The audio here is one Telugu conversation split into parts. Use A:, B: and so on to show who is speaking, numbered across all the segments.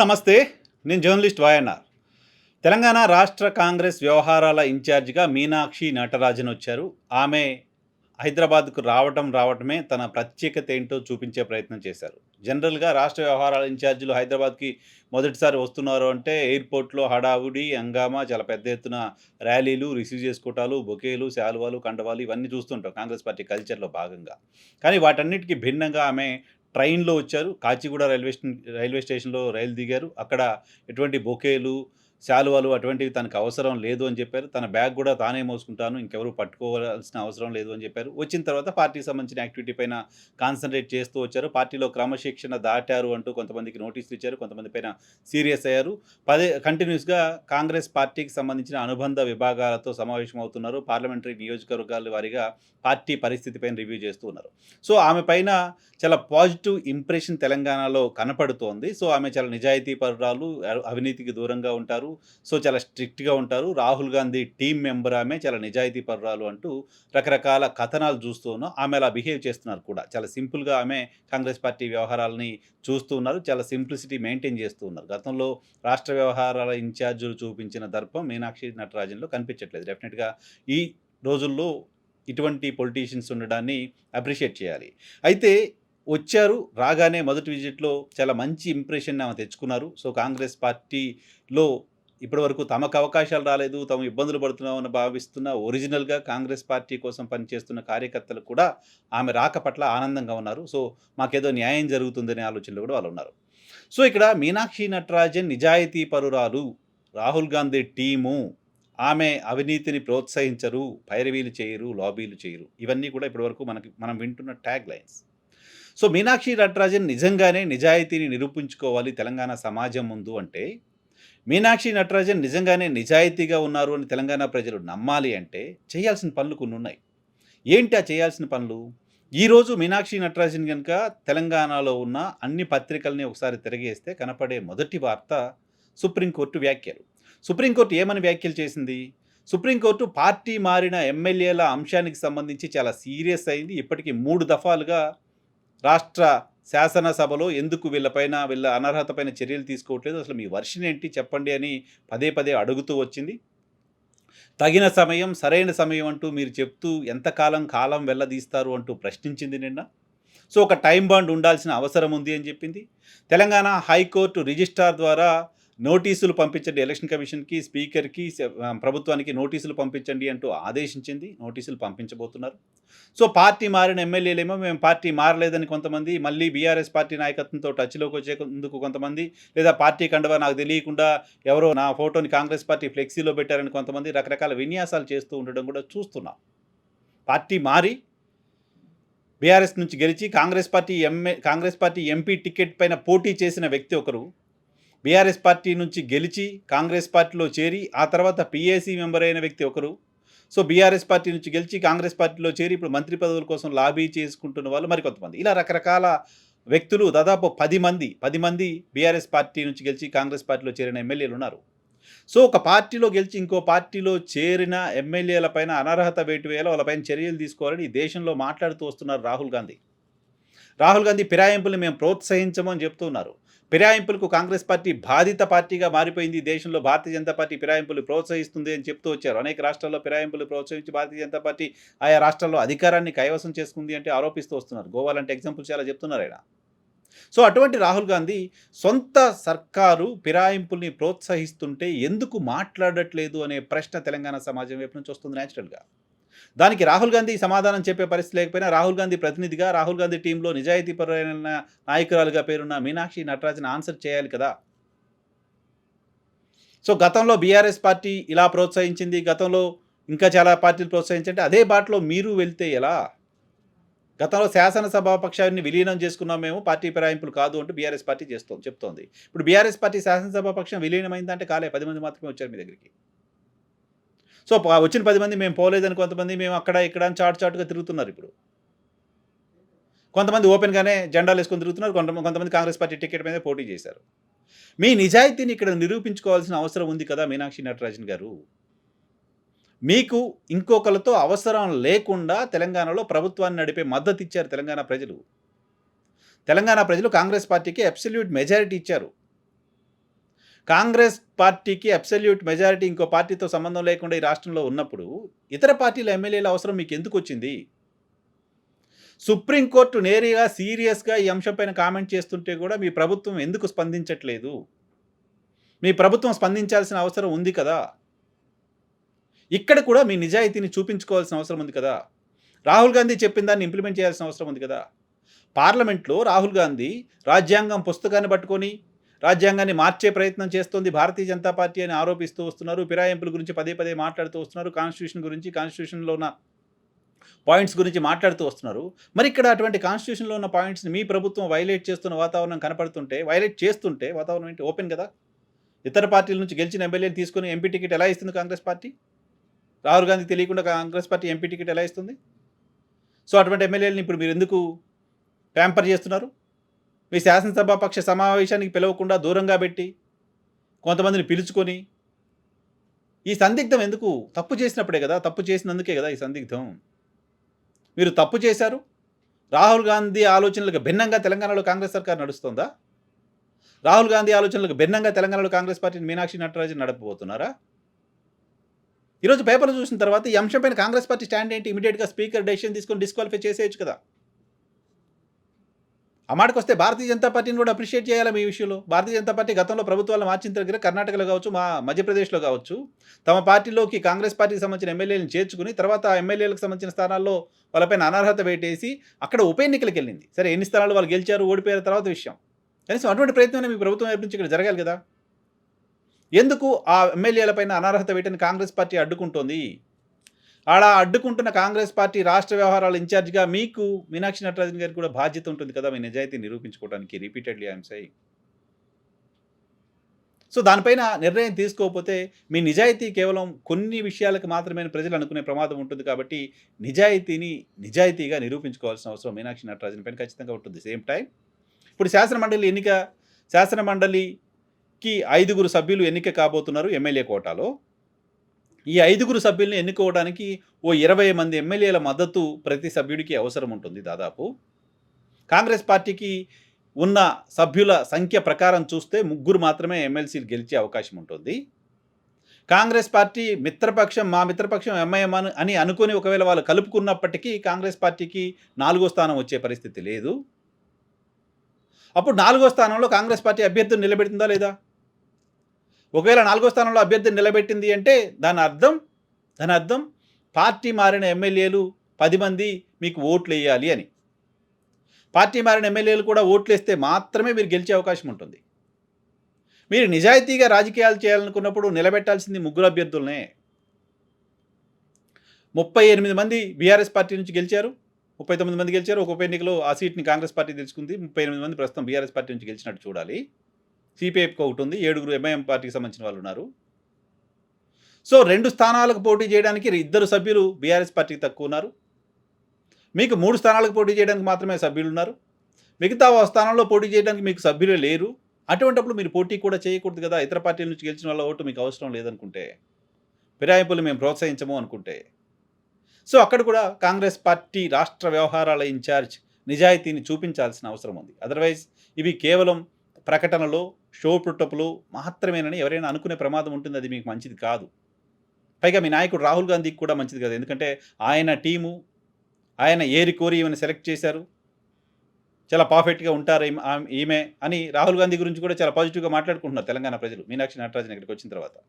A: నమస్తే. నేను జర్నలిస్ట్ వాయన్నార్. తెలంగాణ రాష్ట్ర కాంగ్రెస్ వ్యవహారాల ఇన్ఛార్జిగా మీనాక్షి నటరాజన్ వచ్చారు. ఆమె హైదరాబాద్కు రావటం రావటమే తన ప్రత్యేకత ఏంటో చూపించే ప్రయత్నం చేశారు. జనరల్గా రాష్ట్ర వ్యవహారాల ఇన్ఛార్జీలు హైదరాబాద్కి మొదటిసారి వస్తున్నారు అంటే ఎయిర్పోర్ట్లో హడావుడి హంగామా చాలా పెద్ద ఎత్తున ర్యాలీలు రిసీవ్ చేసుకోవటాలు బొకేలు శాలువాలు కండవాలు ఇవన్నీ చూస్తుంటాం కాంగ్రెస్ పార్టీ కల్చర్లో భాగంగా. కానీ వాటన్నిటికీ భిన్నంగా ఆమె ట్రైన్లో వచ్చారు. కాచిగూడ రైల్వే రైల్వే స్టేషన్లో రైలు దిగారు. అక్కడ ఎటువంటి బొకేలు శాలువాలు అటువంటివి తనకు అవసరం లేదు అని చెప్పారు. తన బ్యాగ్ కూడా తానే మోసుకుంటాను ఇంకెవరు పట్టుకోవాల్సిన అవసరం లేదు అని చెప్పారు. వచ్చిన తర్వాత పార్టీకి సంబంధించిన యాక్టివిటీ పైన కాన్సన్ట్రేట్ చేస్తూ వచ్చారు. పార్టీలో క్రమశిక్షణ దాటారు అంటూ కొంతమందికి నోటీసులు ఇచ్చారు కొంతమంది పైన సీరియస్ అయ్యారు. పదే కంటిన్యూస్గా కాంగ్రెస్ పార్టీకి సంబంధించిన అనుబంధ విభాగాలతో సమావేశం అవుతున్నారు పార్లమెంటరీ నియోజకవర్గాల వారీగా పార్టీ పరిస్థితి పైన రివ్యూ చేస్తూ ఉన్నారు. సో ఆమె పైన చాలా పాజిటివ్ ఇంప్రెషన్ తెలంగాణలో కనపడుతోంది. సో ఆమె చాలా నిజాయితీ పరురాలు అవినీతికి దూరంగా ఉంటారు. సో చాలా స్ట్రిక్ట్గా ఉంటారు. రాహుల్ గాంధీ టీం మెంబర్ ఆమె చాలా నిజాయితీ పరురాలు అంటూ రకరకాల కథనాలు చూస్తూ ఆమె అలా బిహేవ్ చేస్తున్నారు కూడా. చాలా సింపుల్గా ఆమె కాంగ్రెస్ పార్టీ వ్యవహారాలని చూస్తూ ఉన్నారు. చాలా సింప్లిసిటీ మెయింటైన్ చేస్తూ ఉన్నారు. గతంలో రాష్ట్ర వ్యవహారాల ఇన్ఛార్జీలు చూపించిన దర్పం మీనాక్షి నటరాజన్లో కనిపించట్లేదు. డెఫినెట్గా ఈ రోజుల్లో ఇటువంటి పొలిటీషియన్స్ ఉండడాన్ని అప్రిషియేట్ చేయాలి. అయితే వచ్చారు రాగానే మొదటి విజిట్లో చాలా మంచి ఇంప్రెషన్ ఆమె తెచ్చుకున్నారు. సో కాంగ్రెస్ పార్టీలో ఇప్పటివరకు తమకు అవకాశాలు రాలేదు తాము ఇబ్బందులు పడుతున్నామని భావిస్తున్న ఒరిజినల్గా కాంగ్రెస్ పార్టీ కోసం పనిచేస్తున్న కార్యకర్తలు కూడా ఆమె రాక పట్ల ఆనందంగా ఉన్నారు. సో మాకేదో న్యాయం జరుగుతుందనే ఆలోచనలో కూడా వాళ్ళు ఉన్నారు. సో ఇక్కడ మీనాక్షి నటరాజన్ నిజాయితీ పరురాలు రాహుల్ గాంధీ టీము ఆమె అవినీతిని ప్రోత్సహించరు పైరవీలు చేయరు లాబీలు చేయరు. ఇవన్నీ కూడా ఇప్పటివరకు మనకి మనం వింటున్న tag lines. So Meenakshi Natarajan నిజంగానే నిజాయితీని నిరూపించుకోవాలి తెలంగాణ సమాజం ముందు అంటే మీనాక్షి నటరాజన్ నిజంగానే నిజాయితీగా ఉన్నారు అని తెలంగాణ ప్రజలు నమ్మాలి అంటే చేయాల్సిన పనులు కొన్ని ఉన్నాయి. ఏంటి ఆ చేయాల్సిన పనులు? ఈరోజు మీనాక్షి నటరాజన్ కనుక తెలంగాణలో ఉన్న అన్ని పత్రికల్ని ఒకసారి తిరగేస్తే కనపడే మొదటి వార్త సుప్రీంకోర్టు వ్యాఖ్యలు. సుప్రీంకోర్టు ఏమని వ్యాఖ్యలు చేసింది? సుప్రీంకోర్టు పార్టీ మారిన ఎమ్మెల్యేల అంశానికి సంబంధించి చాలా సీరియస్ అయింది. ఇప్పటికీ మూడు దఫాలుగా రాష్ట్ర శాసనసభలో ఎందుకు వీళ్ళపైన వీళ్ళ అనర్హతపైన చర్యలు తీసుకోవట్లేదు? అసలు మీ వర్షన్ ఏంటి? చెప్పండి అని పదే పదే అడుగుతూ వచ్చింది. తగిన సమయం సరైన సమయం అంటూ మీరు చెప్తూ ఎంతకాలం కాలం వెళ్ళదీస్తారు అంటూ ప్రశ్నించింది నిన్న. సో ఒక టైం బాండ్ ఉండాల్సిన అవసరం ఉంది అని చెప్పింది. తెలంగాణ హైకోర్టు రిజిస్ట్రార్ ద్వారా నోటీసులు పంపించండి. ఎలక్షన్ కమిషన్కి స్పీకర్కి ప్రభుత్వానికి నోటీసులు పంపించండి అంటూ ఆదేశించింది. నోటీసులు పంపించబోతున్నారు. సో పార్టీ మారిన ఎమ్మెల్యేలేమో మేము పార్టీ మారలేదని కొంతమంది మళ్ళీ బీఆర్ఎస్ పార్టీ నాయకత్వంతో టచ్లోకి వచ్చేందుకు కొంతమంది లేదా పార్టీ కండవా నాకు తెలియకుండా ఎవరో నా ఫోటోని కాంగ్రెస్ పార్టీ ఫ్లెక్సీలో పెట్టారని కొంతమంది రకరకాల విన్యాసాలు చేస్తూ ఉండడం కూడా చూస్తున్నాం. పార్టీ మారి బీఆర్ఎస్ నుంచి గెలిచి Congress party MLA Congress party MP ticket పైన పోటీ చేసిన వ్యక్తి ఒకరు బీఆర్ఎస్ పార్టీ నుంచి గెలిచి కాంగ్రెస్ పార్టీలో చేరి ఆ తర్వాత పిఏసీ మెంబర్ అయిన వ్యక్తి ఒకరు. సో బీఆర్ఎస్ పార్టీ నుంచి గెలిచి కాంగ్రెస్ పార్టీలో చేరి ఇప్పుడు మంత్రి పదవుల కోసం లాబీ చేసుకుంటున్న వాళ్ళు మరికొంతమంది. ఇలా రకరకాల వ్యక్తులు దాదాపు పది మంది పది మంది బీఆర్ఎస్ పార్టీ నుంచి గెలిచి కాంగ్రెస్ పార్టీలో చేరిన ఎమ్మెల్యేలు ఉన్నారు. సో ఒక పార్టీలో గెలిచి ఇంకో పార్టీలో చేరిన ఎమ్మెల్యేల పైన అనర్హత వేటు వేయాలో వాళ్ళపైన చర్యలు తీసుకోవాలని ఈ దేశంలో మాట్లాడుతూ వస్తున్నారు రాహుల్ గాంధీ. రాహుల్ గాంధీ ఫిరాయింపులు మేము ప్రోత్సహించమని చెప్తున్నారు ఫిరాయింపులకు కాంగ్రెస్ పార్టీ బాధిత పార్టీగా మారిపోయింది. దేశంలో భారతీయ జనతా పార్టీ ఫిరాయింపులు ప్రోత్సహిస్తుంది అని చెప్తూ వచ్చారు. అనేక రాష్ట్రాల్లో ఫిరాయింపులు ప్రోత్సహించి భారతీయ జనతా పార్టీ ఆయా రాష్ట్రాల్లో అధికారాన్ని కైవసం చేసుకుంది అంటే ఆరోపిస్తూ వస్తున్నారు. గోవా లాంటి ఎగ్జాంపుల్స్ చాలా చెప్తున్నారు ఆయన. సో అటువంటి రాహుల్ గాంధీ సొంత సర్కారు ఫిరాయింపుల్ని ప్రోత్సహిస్తుంటే ఎందుకు మాట్లాడట్లేదు అనే ప్రశ్న తెలంగాణ సమాజం వైపు నుంచి వస్తుంది న్యాచురల్గా? దానికి రాహుల్ గాంధీ సమాధానం చెప్పే పరిస్థితి లేకపోయినా రాహుల్ గాంధీ ప్రతినిధిగా రాహుల్ గాంధీ టీంలో నిజాయితీపరమైన నాయకురాలుగా పేరున్న మీనాక్షి నటరాజన్ ఆన్సర్ చేయాలి కదా? సో గతంలో బీఆర్ఎస్ పార్టీ ఇలా ప్రోత్సహించింది గతంలో ఇంకా చాలా పార్టీలు ప్రోత్సహించంటే అదే బాటలో మీరు వెళ్తే ఎలా? గతంలో శాసనసభాపక్షాన్ని విలీనం చేసుకున్నాం మేము పార్టీ ఫిరాయింపులు కాదు అంటూ బీఆర్ఎస్ పార్టీ చేస్తోంది చెప్తోంది. ఇప్పుడు బీఆర్ఎస్ పార్టీ శాసనసభ పక్షం విలీనమైందంటే కాలే పది మంది మాత్రమే వచ్చారు మీ దగ్గరికి. సో వచ్చిన పది మంది మేము పోలేదని కొంతమంది మేము అక్కడ ఇక్కడ అని చాటు చాటుగా తిరుగుతున్నారు ఇప్పుడు. కొంతమంది ఓపెన్గానే జెండాలు వేసుకొని తిరుగుతున్నారు కొంతమంది కొంతమంది కాంగ్రెస్ పార్టీ టికెట్ మీద పోటీ చేశారు. మీ నిజాయితీని ఇక్కడ నిరూపించుకోవాల్సిన అవసరం ఉంది కదా మీనాక్షి నటరాజన్ గారు. మీకు ఇంకొకరితో అవసరం లేకుండా తెలంగాణలో ప్రభుత్వాన్ని నడిపే మద్దతు ఇచ్చారు తెలంగాణ ప్రజలు. తెలంగాణ ప్రజలు కాంగ్రెస్ పార్టీకి అబ్సల్యూట్ మెజారిటీ ఇచ్చారు. కాంగ్రెస్ పార్టీకి అబ్సల్యూట్ మెజారిటీ ఇంకో పార్టీతో సంబంధం లేకుండా ఈ రాష్ట్రంలో ఉన్నప్పుడు ఇతర పార్టీల ఎమ్మెల్యేల అవసరం మీకు ఎందుకు వచ్చింది? సుప్రీంకోర్టు నేరుగా సీరియస్గా ఈ అంశంపైన కామెంట్ చేస్తుంటే కూడా మీ ప్రభుత్వం ఎందుకు స్పందించట్లేదు? మీ ప్రభుత్వం స్పందించాల్సిన అవసరం ఉంది కదా? ఇక్కడ కూడా మీ నిజాయితీని చూపించుకోవాల్సిన అవసరం ఉంది కదా? రాహుల్ గాంధీ చెప్పిన దాన్ని ఇంప్లిమెంట్ చేయాల్సిన అవసరం ఉంది కదా? పార్లమెంట్లో రాహుల్ గాంధీ రాజ్యాంగం పుస్తకాన్ని పట్టుకొని రాజ్యాంగాన్ని మార్చే ప్రయత్నం చేస్తోంది భారతీయ జనతా పార్టీ అని ఆరోపిస్తూ వస్తున్నారు. ఫిరాయింపుల గురించి పదే పదే మాట్లాడుతూ వస్తున్నారు. కాన్స్టిట్యూషన్ గురించి కాన్స్టిట్యూషన్లో ఉన్న పాయింట్స్ గురించి మాట్లాడుతూ వస్తున్నారు. మరి ఇక్కడ అటువంటి కాన్స్టిట్యూషన్లో ఉన్న పాయింట్స్ని మీ ప్రభుత్వం వైలేట్ చేస్తున్న వాతావరణం కనపడుతుంటే వైలేట్ చేస్తుంటే వాతావరణం ఏంటి? ఓపెన్ కదా? ఇతర పార్టీల నుంచి గెలిచిన ఎమ్మెల్యేలు తీసుకొని ఎంపీ టికెట్ ఎలా ఇస్తుంది కాంగ్రెస్ పార్టీ? రాహుల్ గాంధీ తెలియకుండా కాంగ్రెస్ పార్టీ ఎంపీ టికెట్ ఎలా ఇస్తుంది? సో అటువంటి ఎమ్మెల్యేలను ఇప్పుడు మీరు ఎందుకు ట్యాంపర్ చేస్తున్నారు? మీ శాసనసభ పక్ష సమావేశానికి పిలవకుండా దూరంగా పెట్టి కొంతమందిని పిలుచుకొని ఈ సందిగ్ధం ఎందుకు? తప్పు చేసినప్పుడే కదా తప్పు చేసినందుకే కదా ఈ సందిగ్ధం. మీరు తప్పు చేశారు. రాహుల్ గాంధీ ఆలోచనలకు భిన్నంగా తెలంగాణలో కాంగ్రెస్ సర్కార్ నడుస్తుందా? రాహుల్ గాంధీ ఆలోచనలకు భిన్నంగా తెలంగాణలో కాంగ్రెస్ పార్టీని మీనాక్షి నటరాజన్ నడపబోతున్నారా? ఈరోజు పేపర్లు చూసిన తర్వాత ఈ అంశంపైన కాంగ్రెస్ పార్టీ స్టాండ్ ఏంటి? ఇమీడియట్గా స్పీకర్ డెసిషన్ తీసుకొని డిస్క్వాలిఫై చేసేయచ్చు కదా. ఆ మాటకు వస్తే భారతీయ జనతా పార్టీని కూడా అప్రిషియేట్ చేయాలి మీ విషయంలో? భారతీయ జనతా పార్టీ గతంలో ప్రభుత్వాలు మార్చిన దగ్గర కర్ణాటకలో కావచ్చు మా మధ్యప్రదేశ్లో కావచ్చు తమ పార్టీలోకి కాంగ్రెస్ పార్టీకి సంబంధించిన ఎమ్మెల్యేలను చేర్చుకుని తర్వాత ఆ ఎమ్మెల్యేలకు సంబంధించిన స్థానాల్లో వాళ్ళపైన అనర్హత వేటేసి అక్కడ ఉప ఎన్నికలకు వెళ్ళింది. సరే ఎన్ని స్థానాలు వాళ్ళు గెలిచారు ఓడిపోయిన తర్వాత విషయం. కనీసం అటువంటి ప్రయత్నం మీ ప్రభుత్వం వైపు నుంచి ఇక్కడ జరగాలి కదా? ఎందుకు ఆ ఎమ్మెల్యేలపైన అనర్హత వేటని కాంగ్రెస్ పార్టీ అడ్డుకుంటోంది? అలా అడ్డుకుంటున్న కాంగ్రెస్ పార్టీ రాష్ట్ర వ్యవహారాల ఇన్ఛార్జిగా మీకు మీనాక్షి నటరాజన్ గారికి కూడా బాధ్యత ఉంటుంది కదా మీ నిజాయితీ నిరూపించుకోవడానికి. రిపీటెడ్లీ ఐఎమ్ సై సో దానిపైన నిర్ణయం తీసుకోకపోతే మీ నిజాయితీ కేవలం కొన్ని విషయాలకు మాత్రమే ప్రజలు అనుకునే ప్రమాదం ఉంటుంది కాబట్టి నిజాయితీని నిజాయితీగా నిరూపించుకోవాల్సిన అవసరం మీనాక్షి నటరాజన్ పైన ఖచ్చితంగా ఉంటుంది. సేమ్ టైం ఇప్పుడు శాసన మండలి ఎన్నిక శాసన మండలికి ఐదుగురు సభ్యులు ఎన్నిక కాబోతున్నారు ఎమ్మెల్యే కోటాలో. ఈ ఐదుగురు సభ్యుల్ని ఎన్నుకోవడానికి ఓ ఇరవై మంది ఎమ్మెల్యేల మద్దతు ప్రతి సభ్యుడికి అవసరం ఉంటుంది దాదాపు. కాంగ్రెస్ పార్టీకి ఉన్న సభ్యుల సంఖ్య ప్రకారం చూస్తే ముగ్గురు మాత్రమే ఎమ్మెల్సీలు గెలిచే అవకాశం ఉంటుంది. కాంగ్రెస్ పార్టీ మిత్రపక్షం మా మిత్రపక్షం ఎంఐఎం అని అని అనుకుని ఒకవేళ వాళ్ళు కలుపుకున్నప్పటికీ కాంగ్రెస్ పార్టీకి నాలుగో స్థానం వచ్చే పరిస్థితి లేదు. అప్పుడు నాలుగో స్థానంలో కాంగ్రెస్ పార్టీ అభ్యర్థిని నిలబెడుతుందా లేదా? ఒకవేళ నాలుగో స్థానంలో అభ్యర్థిని నిలబెట్టింది అంటే దాని అర్థం దాని అర్థం పార్టీ మారిన ఎమ్మెల్యేలు పది మంది మీకు ఓట్లు వేయాలి అని. పార్టీ మారిన ఎమ్మెల్యేలు కూడా ఓట్లు వేస్తే మాత్రమే మీరు గెలిచే అవకాశం ఉంటుంది. మీరు నిజాయితీగా రాజకీయాలు చేయాలనుకున్నప్పుడు నిలబెట్టాల్సింది ముగ్గురు అభ్యర్థులనే. ముప్పై ఎనిమిది మంది బీఆర్ఎస్ పార్టీ నుంచి గెలిచారు ముప్పై తొమ్మిది మంది గెలిచారు ఒక ఉప ఎన్నికలో ఆ సీట్ని కాంగ్రెస్ పార్టీ తెలుసుకుంది ముప్పై ఎనిమిది మంది ప్రస్తుతం బీఆర్ఎస్ పార్టీ నుంచి గెలిచినట్టు చూడాలి. సిపిఐకి ఒకటి ఉంది. ఏడుగురు ఎంఐఎం పార్టీకి సంబంధించిన వాళ్ళు ఉన్నారు. సో రెండు స్థానాలకు పోటీ చేయడానికి ఇద్దరు సభ్యులు బీఆర్ఎస్ పార్టీకి తక్కువ ఉన్నారు. మీకు మూడు స్థానాలకు పోటీ చేయడానికి మాత్రమే సభ్యులు ఉన్నారు. మిగతా స్థానంలో పోటీ చేయడానికి మీకు సభ్యులే లేరు. అటువంటప్పుడు మీరు పోటీ కూడా చేయకూడదు కదా. ఇతర పార్టీల నుంచి గెలిచిన వాళ్ళ ఓటు మీకు అవసరం లేదనుకుంటే ఫిరాయింపులు మేము ప్రోత్సహించము అనుకుంటే. సో అక్కడ కూడా కాంగ్రెస్ పార్టీ రాష్ట్ర వ్యవహారాల ఇన్ఛార్జ్ నిజాయితీని చూపించాల్సిన అవసరం ఉంది. అదర్వైజ్ ఇవి కేవలం ప్రకటనలో షో పుట్టపులు మాత్రమేనని ఎవరైనా అనుకునే ప్రమాదం ఉంటుంది అది మీకు మంచిది కాదు. పైగా మీ నాయకుడు రాహుల్ గాంధీకి కూడా మంచిది కాదు. ఎందుకంటే ఆయన టీము ఆయన ఏరి కోరి ఈమెను సెలెక్ట్ చేశారు. చాలా పర్ఫెక్ట్గా ఉంటారు ఈమె- అని రాహుల్ గాంధీ గురించి కూడా చాలా పాజిటివ్గా మాట్లాడుకుంటున్నారు తెలంగాణ ప్రజలు. మీనాక్షి నటరాజన్ ఇక్కడికి వచ్చిన తర్వాత.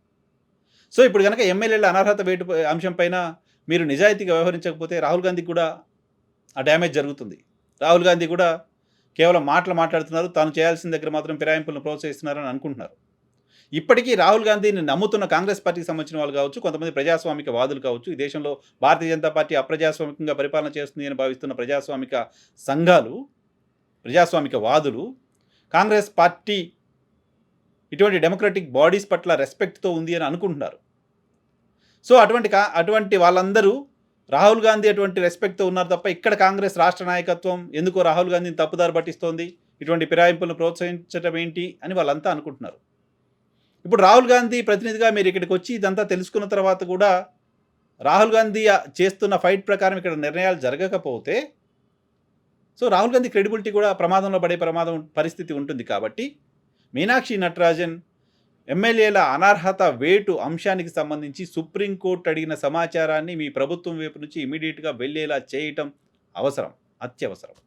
A: సో ఇప్పుడు కనుక ఎమ్మెల్యేల అనర్హత వేటు అంశం పైన మీరు నిజాయితీగా వ్యవహరించకపోతే రాహుల్ గాంధీ కూడా ఆ డ్యామేజ్ జరుగుతుంది. రాహుల్ గాంధీ కూడా కేవలం మాటలు మాట్లాడుతున్నారు తాను చేయాల్సిన దగ్గర మాత్రం ఫిరాయింపులను ప్రోత్సహిస్తున్నారని అనుకుంటున్నారు. ఇప్పటికీ రాహుల్ గాంధీని నమ్ముతున్న కాంగ్రెస్ పార్టీకి సంబంధించిన వాళ్ళు కావచ్చు కొంతమంది ప్రజాస్వామిక వాదులు కావచ్చు ఈ దేశంలో భారతీయ జనతా పార్టీ అప్రజాస్వామికంగా పరిపాలన చేస్తుంది అని భావిస్తున్న ప్రజాస్వామిక సంఘాలు ప్రజాస్వామిక వాదులు కాంగ్రెస్ పార్టీ ఇటువంటి డెమోక్రటిక్ బాడీస్ పట్ల రెస్పెక్ట్తో ఉంది అని అనుకుంటున్నారు. సో అటువంటి కా అటువంటి వాళ్ళందరూ రాహుల్ గాంధీ అటువంటి రెస్పెక్ట్తో ఉన్నారు తప్ప ఇక్కడ కాంగ్రెస్ రాష్ట్ర నాయకత్వం ఎందుకో రాహుల్ గాంధీని తప్పుదారి పట్టిస్తోంది? ఇటువంటి ఫిరాయింపులను ప్రోత్సహించడం ఏంటి అని వాళ్ళంతా అనుకుంటున్నారు. ఇప్పుడు రాహుల్ గాంధీ ప్రతినిధిగా మీరు ఇక్కడికి వచ్చి ఇదంతా తెలుసుకున్న తర్వాత కూడా రాహుల్ గాంధీ చేస్తున్న ఫైట్ ప్రకారం ఇక్కడ నిర్ణయాలు జరగకపోతే సో రాహుల్ గాంధీ క్రెడిబిలిటీ కూడా ప్రమాదంలో పడే ప్రమాదం పరిస్థితి ఉంటుంది కాబట్టి మీనాక్షి నటరాజన్ ఎమ్మెల్యేల అనర్హత వేటు అంశానికి సంబంధించి సుప్రీంకోర్టు అడిగిన సమాచారాన్ని మీ ప్రభుత్వం వైపు నుంచి ఇమీడియట్‌గా వెళ్ళేలా చేయటం అవసరం. అత్యవసరం.